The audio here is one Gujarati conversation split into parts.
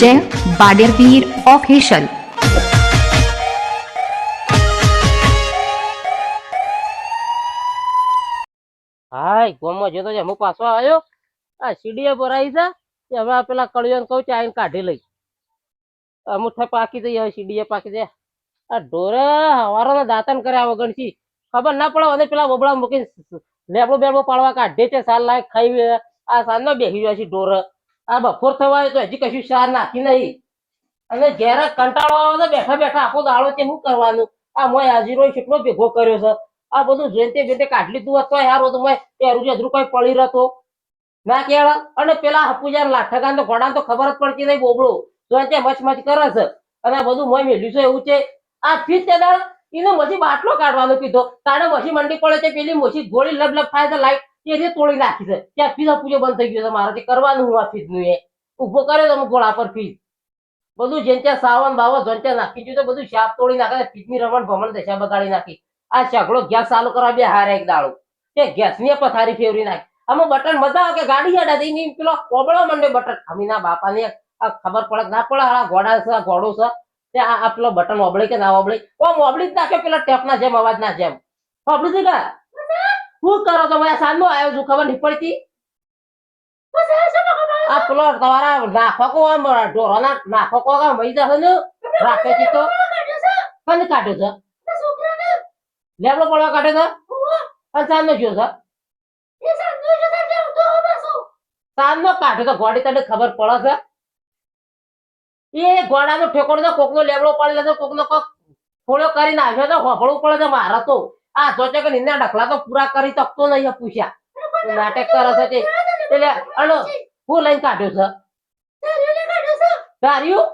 જય બાડેરવીર ઓફિશિયલ હાય ગોમો જતો છે, હું પાછો આવ્યો. આ સીડીએ પર આવી જા કે હવે પેલા કળિયો કહું આઈને કાઢી લઈ. થાય પાકી જઈ હવે સીડીએ પાકી જાય આ ઢોરે હવારો દાંતન કર્યા વગર ખબર ના પડે, અને પેલા બબડા મૂકી લેબડો બેબડો પાડવા કાઢે છે સાર લાયક ખાઈ આ સાંજનો બેસી જાય છે ઢોર. આ બપોર થવા તો હજી કશું સાર નાખી નહીં. અને ઘેર કંટાળો આવે તો બેઠા બેઠા આખો દાડો તે શું કરવાનું? આ મોય હાજીરો કેટલો ભેગો કર્યો છે? આ બધું જોઈને તે જોઈને કાઢી લીધું હોત તો હારું તો મેં પેરું જધરું કોઈ પડી રહ્યો ના કેળ. અને પેલા હપુજા લાઠગાન તો ઘોડા તો ખબર જ પડતી નહીં બોબડો. જોઈને તે મચ કરે છે. અને બધું મોય મેલ્યું છે એવું છે. આ ફીસ તે દાડ એને પછી બાટલો કાઢવાનો કીધો. તારે મસી મંડી પડે છે પેલી મોસી ગોળી લબ લબ થાય છે લાઈટ એ તોડી નાખી છે ત્યાં ફીસ પૂજો બંધ થઈ ગયો છે મારાથી. કરવાનું હું આ ફીસનું એ. ઊભો કર્યો તમે ગોળા પર ફીસ બધું જેમ ત્યાં સાવન બાવન જોન ત્યાં નાખી દીધું બધું શાપ તોડી નાખે છે. રમણ ભમણ દશા બગાડી નાખી. આ સગડો ગેસ ચાલુ કરવા બે હારે એક દાડો. તે ગેસની પથારી ફેરવી નાખી. આમાં બટન મજા કે ગાડી હેડા થઈ પેલો કોબળો મંડે બટન. અમીના બાપાને આ ખબર પડે ના પડે, આ ઘોડા છે ઘોડો છે. તે આ આ પેલો બટન ઓબળે કે ના ઓબળે ઓમ ઓબળી જ નાખે પેલા ટેપના જેમ અવાજ ના જેમ. ઓબળી છે કે? શું કરો તો મેં સાંજનો આવ્યો છું, ખબર નહીં પડતી. આ પેલો તમારા નાખો કો આમ, ઢોરોના નાખો કો આમ વહી જશે ને? રાખે છે તો? કને કાઢ્યો છે? લેબડો પડવા કાઢે છે? અને સાંજનો ગયો છે. સાંજનો કાઢ્યો તો ગોડી તને ખબર પડે છે? એ ગોડાનો ઠેકોડો તો કોકનો લેબડો પાડી લેતો કોકનો કોક થોડો કરીને આવ્યો તો હોફળવું પડે છે મારા તો. આ સોચે કે નિંદા ઢકલા તો પૂરા કરી શકતો નહીં પૂછ્યા. નાટક કરે છે તે. એટલે અલો હું લઈને કાઢ્યો છે. ધાર્યું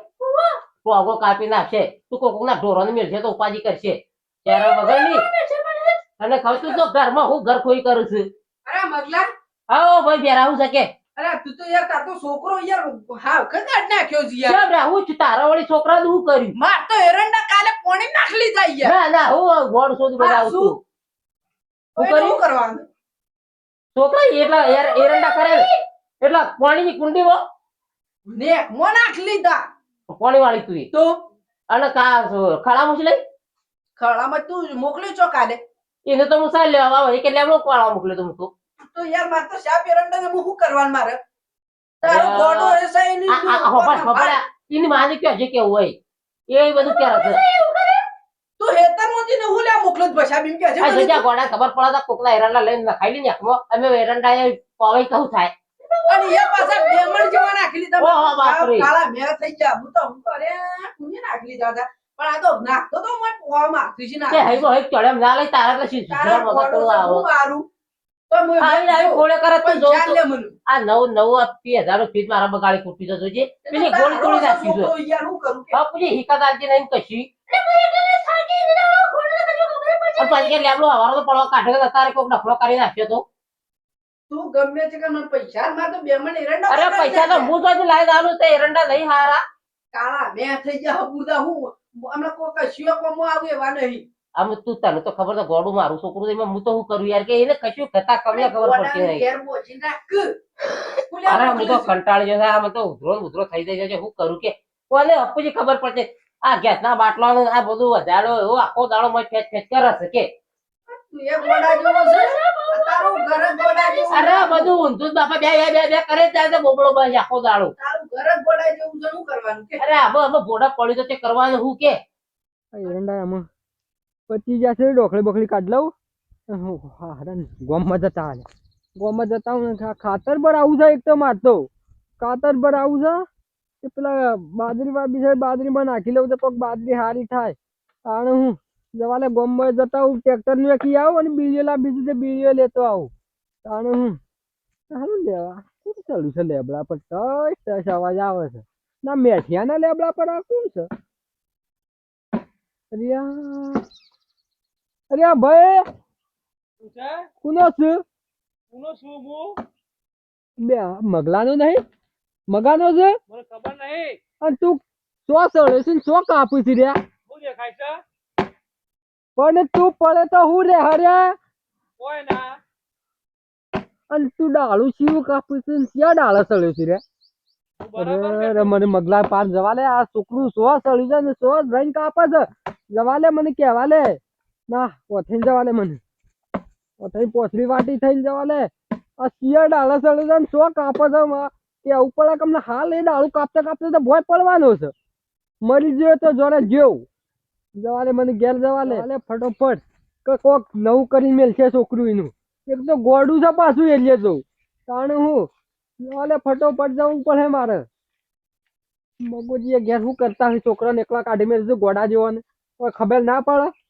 પોગો કાપી નાખશે. તું કોકના ઢોરોને મેળશે તો ઉપાજી કરશે. ત્યારે વગરની અને ખવતું તો ઘરમાં હું ઘર ખોઈ કરું છું. અરે મગલા? આવો ભાઈ બેરાવું છે કે? અરે તું તો યાર તારો છોકરો યાર હાવ કાઢ નાખ્યો છે યાર. કેમ રાહું છું તારા વળી છોકરા શું કર્યું? માર તો એરંડા કાલે પોણી નાખલી જાય યાર. ના ના હું ગોળ શોધ બધા? છું. કરવાનું? છોકરા એટલા યાર એરંડા કરે ને. એટલા પાણીની કુંડી ને મો નાખલી દા પાણી વાળી તું તો? અને કા ખડા મૂકી લઈ? ખળામાં તું મોકલ્યું છો કાલે? એને તો હું સારી લેવા આવે કે લેવડો પાડવા મોકલ્યો તો હું તો યાર માર તો શા એરંડા ને હું શું કરવાનું મારે? તારો ગોડો એસા એની હોભળ, આ એની માને કે છે કેવું હોય? એ બધું કે રાખે તો હેતર મોજી ને હું લે મોકલો જ બસા બીમ કે છે આ ગોડા ખબર પડે તો કોકલા એરંડા લઈને ખાઈ લઈને આંખમાં. અમે એરંડા એ પવાઈ કહું થાય. અને એ પાછા બેમણ જેવા નાખલી તમે ઓહો, બાપરે. કાળા મેં થઈ ગયા. હું તો હું તો અરે કુને નાખલી દાદા પણ આ તો નાખતો તો મને પોવામાં ખુશી તે નાખ. હૈબો હૈબ ચડે એમ ના લઈ તારા પછી તારા છે, આવો. ગોળે કરે તો જોઉં તો. મને. આ નવ નવ આપી હજારો ફીસ મારા બગાડી કૂટી જતો છે પેલી ગોળી ગોળી નાખી નહીં કશી. લેબડો હવારો તો પડવા કાઢે તારે કોક કરી નાખ્યો તો. તું ગમે છે કે મને પૈસા માર તો બેમણ એરંડા અરે પૈસા તો હું તો લાઈ દાનું તે એરંડા નહીં હારા. કાળા મેં થઈ ગયા બુરદા હું હમણાં કોઈ કશીઓ કોમો આવે એવા નહીં. આમ તું તને તો ખબર તો ગોડું મારું છોકરું છે, એમાં હું તો શું કરું યાર કે એને કશું થતા કમને ખબર પડતી નહીં. અરે હું તો કંટાળી જશે આમ તો ઉધરો ઉધરો થઈ જાય છે શું કરું કે? કોને અપુજી ખબર પડશે. આ ગેસના બાટલા આ બધું વધારો એવો આખો દાડો મત ફેચ ફેચ કરે છે કે? તું એ ગોડા જેવો છે? તારું ઘર જ ગોડા જેવું અરે બધું ઊંધું જ બાપા બે બે બે બે કરે જ જાય છે બોબડો બસ આખો દાડો. છે અરે આબો આબો ભોડા પડ્યું તો તે કરવાનું હું કે? એરંડા આમાં. પચી જશે ઢોકળી બોકળી કાઢ લઉં. હારા ગોમમાં જતા હાલે. ગોમમાં જતા હું ખાતર પર આવું છે એક તો મારતો ખાતર પર આવું છે કે પેલા બાજરી વાપી છે, બાજરીમાં નાખી લઉં તો કોઈક બાજરી સારી થાય. કારણ હું જવાલે ગોમમાં જતા હું ટ્રેક્ટર નાખી આવું અને બીજો લા બીજું તે બીજો લેતો આવું. કારણ હું સારું લેવા શું ચાલુ છે લેબડા પર? તસ ટચ અવાજ આવે છે. ના, મેઠિયાના લેબડા પર આ શું છે? અરિયા અરિયા ભાઈ. કુનો છે. બે મગલાનો નહીં? મગાનો છે? મને ખબર નહીં. અને તું સો સળે છે સો કાપી છે રહ્યા શું દેખાય છે? પણ તું પડે તો હું રે હરે. કોઈ ના. અને તું ડાળું શીવું કાપું છે ક્યાં ડાળા સળે છે રે. અરે મને મગલા પાર જવા લે. આ છોકરું સો સળી છે ને સો રહીને કાપે છે. જવા લે મને કહેવા લે. ના ઓથઈને જવા લે મને. ઓથઈને પોસડી વાટી થઈને જવા લે આ શિયા ડાળા સડે છે સો કાપે છે કે ઉપર કમને હાલ એ ડાળું કાપતા કાપતા તો ભોય પડવાનો છે. મરી ગયો તો જોડે જેવ. જવા લે મને ઘેર જવા લે અલે ફટોફટ. કે કોક નવું કરી મેલશે છોકરું એનું. એક તો ગોડું છે પાછું એલિયે જવું. તાણે હું? અલે ફટોફટ જવું પડે મારે. મગોજી ઘેર શું કરતા હોય? છોકરાને એકલા કાઢી મેળ ગોડા જેવાને. કોઈ ખબર ના પડે?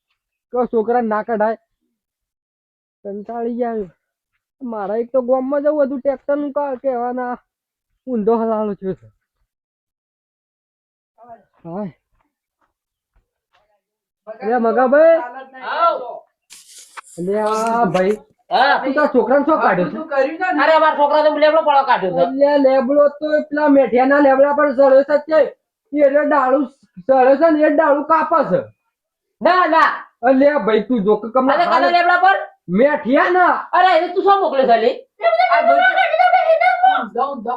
કે છોકરા ના કઢાય. કંટાળી ગયા મારા એક તો ગામમાં જવું હતું ટ્રેક્ટરનું કા કહેવાના ઊંધો હલાલો થયો છે. હા. અરે મગાભાઈ. અરે આ ભાઈ. હા. તું તારા છોકરાને શું કાઢ્યો છે? બધું કર્યું છે ને. અરે અમારા છોકરા તો લેબડો પડો કાઢ્યો છે. એટલે લેબડો તો પેલા મેઠિયાના લેબડા પર સળ્યો જ છે એટલે ડાળું સળે છે ને એ ડાળું કાપે છે. ના ના. અલે ભાઈ તું જો કમ અરે કાના લેબડા પર. મેઠિયા ના. અરે એને તું શું મોકલે છે લી? આ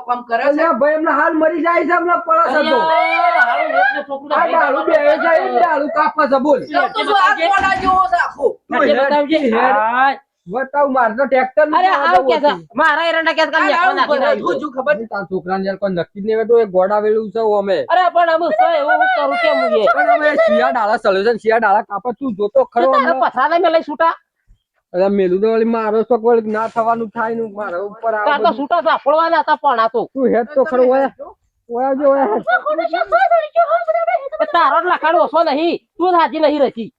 કામ કરે છે. અલ્યા ભાઈ એમને હાલ મરી જાય છે એમના પડે છે તો અરે, હારું એટલે છોકરું તો આ ભાઈ બે જાય એ ડાળું છે બોલ. તો તું આ ગોળા જેવો છે આખો? કાઢી હેડ. હાય. બતાવ મારે તો ટ્રેક્ટર અરે આવું કે મારા એરંડા કે છે કે આ નેકમાં નાખીને બધું આવ્યો. શું ખબર છે? તારા છોકરાને યાર કોઈ નક્કી જ નહીં તો એ ગોડા વેલું છે અમે અરે પણ અમે શું એવું કરું કેમ હું પણ અમે શિયા ડાળા સળ્યો શિયા ડાળા કાપે તું જોતો ખરો તારે હમણાં. પથરાને લઈ છૂટા અરે મેલું તો વળી મારો શોખ વળી ના થવાનું થાય ને મારા ઉપર આ તાર તો. છૂટા સાંભળવાના હતા પણ આ તો તું હેડ તો ખરો ઓયા ઓયા જો ઓયા તારો જ લખાણ ઓછો નહીં તું સાચી હાજી નહીં રચી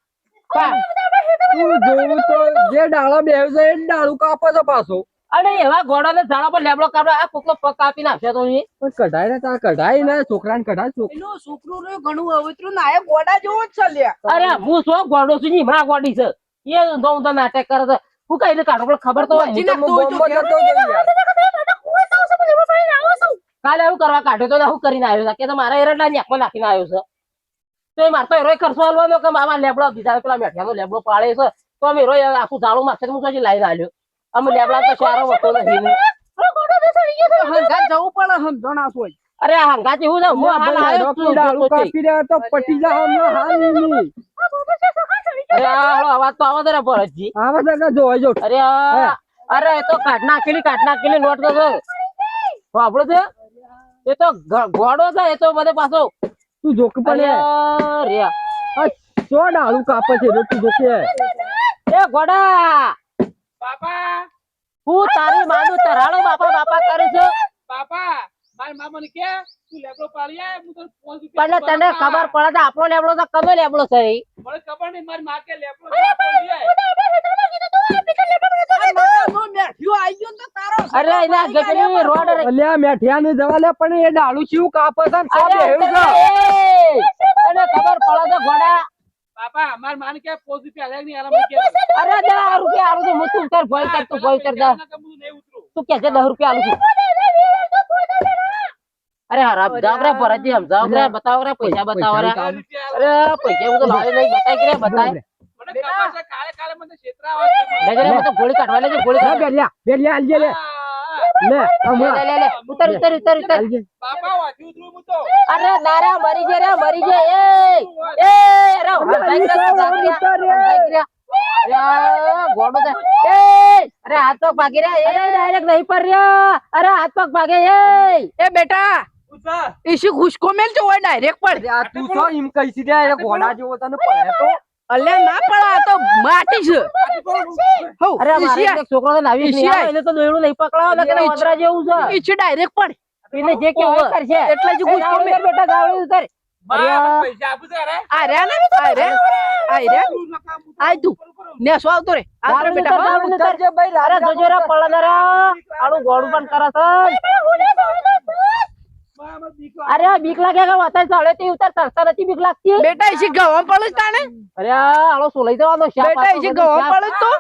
જોવું તો જે ડાળો બેહ્યો છે એ ડાળું કાપે છે પાછો અને એવા ઘોડાને ઝાડા પર લેબડો આ કોકનો પગ કાપી નાખશે તો. પણ કઢાય ને કઢાય ને છોકરાને કઢાય છોક- એનું છોકરું રહ્યું ઘણું અવતરું ના એ ગોળા જેવો જ છે લ્યા. અરે હું શું ગોડો છું ની ગોડી છે એ ઊંધો ઊંધો નાટક કરે છે હું કઈ કાઢો પણ ખબર તો હોય. હું તો તો. કાલે એવું કરવા કાઢ્યો તો હું કરીને આવ્યો કે તો મારા એરંડા નેકમાં નાખીને આવ્યો છે તો એ મારતો એરોય ખર્ચો હાલવાનો કે મારા લેબડો બીજા પેલા મેઠિયાનો લેબડો પાડે છે તો અમે એરોય આખું ઝાડું માથે હું પછી લાવીને આવ્યો અમે લેબડા તો સારો હતો નથી હંગાત જવું પણ સમજો ના હોય અરે હંગાતી હું હું હાલ આવ્યો છું, કાપી રહ્યા તો પટી જા હમ હાલ નહીં. અરે આ હાલો અવાજ તો આવો જરા ભરતજી આવે છે જો જો અરે અરે એ તો કાટ નાખેલી કાટ નાખેલી નોટ તો આપણો છે એ તો ગ- છે એ તો બધે પાછો તું જોક પણ અરે રે. સો ડાળું કાપે છે રે તું જોકે એ ગોડા. બાપા. હું તારી માનું તરાળો બાપા બાપા કરે છે. બાપા. મારી મા મને કે તું લેબડો પાડી આય હું તને પાંચ રૂપિયા પણ તને ખબર પડે તો આપણો લેબડો તો કનો લેબડો છે ઈ? મને ખબર નહીં મારી મા કે લેબડો પાડી આય મેઠ્યું આઈ ગયું ને તો તારો અરે એના ગટરી રોડ અલ્યા મેઠિયા ને જવા લે પણ એ ડાળું શું કાપે છે ને સો અરે છે. તને ખબર પડે તો બાપા મારી માન કે પાંચ રૂપિયા આલે નહીં આલા કે અરે દે આ રૂપિયા આલું છું, હું તું ભોય કર તું ભોય કર દે તું કે દસ રૂપિયા આલું છું અરે હરામ જાવ રે ભરતજી સમજાવ રે બતાવો રે પૈસા બતાવો રે. અરે પૈસા હું તો લાવી નહીં બતાય કે રે બતાય. રે, અરે રે હાથ પગ ભાગી એ ડાયરેક્ટ નહીં પર અરે હાથ પગ ભાગે એ બેટા ઉતર. ઈસી ખુશકો મેલ જો હોય? ડાયરેક્ટ પડ. અરે આ તું તો એમ કહી સી દે ઘોડા જેવો તને પડે તો. અલ્યા ના પડ તો માટી છે. હો અરે મારે છોકરો તો નાવી નહીં. આવે, એને તો દોયડું નહીં પકડાવો ને કે વાંદરા જેવું છે. ઈચે ડાયરેક્ટ પડ. એને જે કે એ કરશે. એટલે જ એ મેલ બેટા ગાવડે ઉતર અરે. પૈસા આપું છે અરે. ને? આય તું. સો આવતો રે. આવતો રે ગાવડી બેટા ઉતર, ભાઈ અરે જોજો રે ગોળું પણ કરે છે બા, મને બીક લાગે. અરે બીક લાગે કે વધારે ચાલે તે ઉતર તરતા નથી બીક લાગતી. બેટા એસી ગવા પડે તાણે? અરે આળો સોલાઈ દેવાનો શાપ બેટા એસી ગવા પડે તો?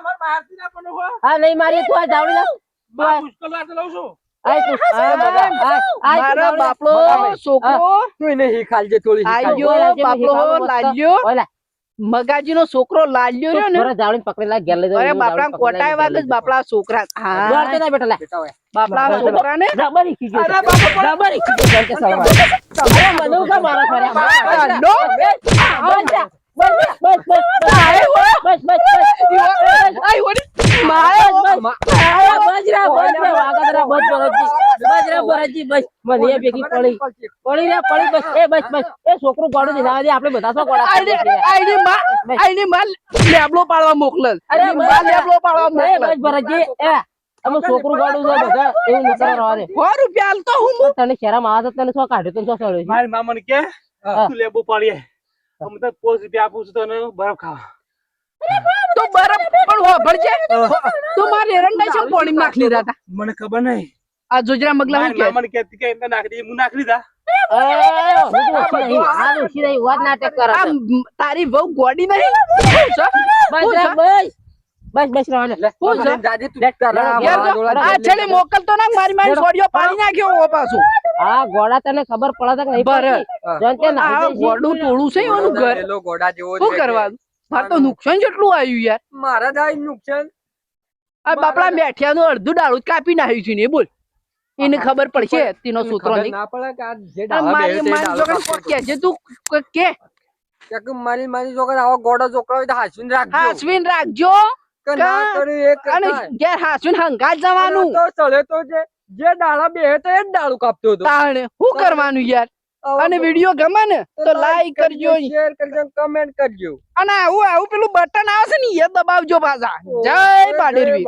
હો. હા નહીં મારી તું આ જાવડી લાવ બા, મુશ્કેલ વાત લઉં છું. બાપલો છોકરો. તું એને હિખાલજે થોડી આઈ હિખાલજે. ગયો ઓલા જેવું બાપલો હિકાવાનું મસ્ત. લાલ્યો ઓલા મગાજી નો છોકરો લાલ્યો રહ્યો ને થોડા પકડેલા ઘેર લઈ અરે બાપડા કોટાય વાગે જ બાપડા છોકરા હા બેટા લે બાપડા છોકરા ને રબરી ખીજો અરે બાપડા રબરી કી ગયો કે સળવા અરે મને કા મારા ફર્યા નો. બસ જા. બસ બસ બસ બસ બસ બસ બસ બસ બસ છોકરું ગોડું દીધા દે આપણે બધા સો પાડવા મોકલે અરે લેબલો પાડવા એ બસ એ અમે છોકરું ગોડું છે બધા એવું નીકળવા રવા દે સો રૂપિયા આલતો હું તો તને શરમ આવે તો તને શું કાઢ્યો તને શું સળ્યો છે? મારી મામાને કે હા. તું લેબુ પાડીએ. અમે તો પોસ રૂપિયા આપું છું તને બરફ ખાવા. તો બરફ પણ હોભળજે તો મારે એરંડા છે પાણી નાખી લીધા હતા. મને ખબર નહીં. આ જોજરા મગલા હું કે? મને કહેતી કે એમને નાખી દઈએ હું નાખી છે. તારી બહુ ગોડી નહીં? બસ છે? બસ. દે. છે? આ મોકલતો ના મારી મારી સોડીઓ પાણી નાખ્યો હો પાછું. આ ગોડા તને ખબર પડે કે નહીં. જોન આ ગોડું ટોળું છે એનું ઘર. શું કરવાનું? મારે તો નુકસાન જેટલું આવ્યું યાર. મારા થાય નુકસાન? આ બાપડા નું અડધું ડાળું કાપી નાખ્યું છે ને બોલ. એને ખબર પડશે તેનો સૂત્રો ની ના પડે કે આ જે મારી મારી ડાળો કે જે તું કે કે? મારી મારી જોડે આવો ગોડો જોકરો હોય તો હાસવીન રાખજો. હાસવીન રાખજો. કે ના કા- કર્યું અને ગેર હાસવીન હંગાત જવાનું. તો ચલે તો જે જે ડાળા બેસે તો એ જ ડાળું કાપતો હતો. તાણે શું કરવાનું યાર? અને વીડિયો ગમે ને તો લાઈક કરજો શેર કરજો કમેન્ટ કરજો. અને આવું આવું પેલું બટન આવે છે ને એ દબાવજો પાછા. જય પાડેરવી.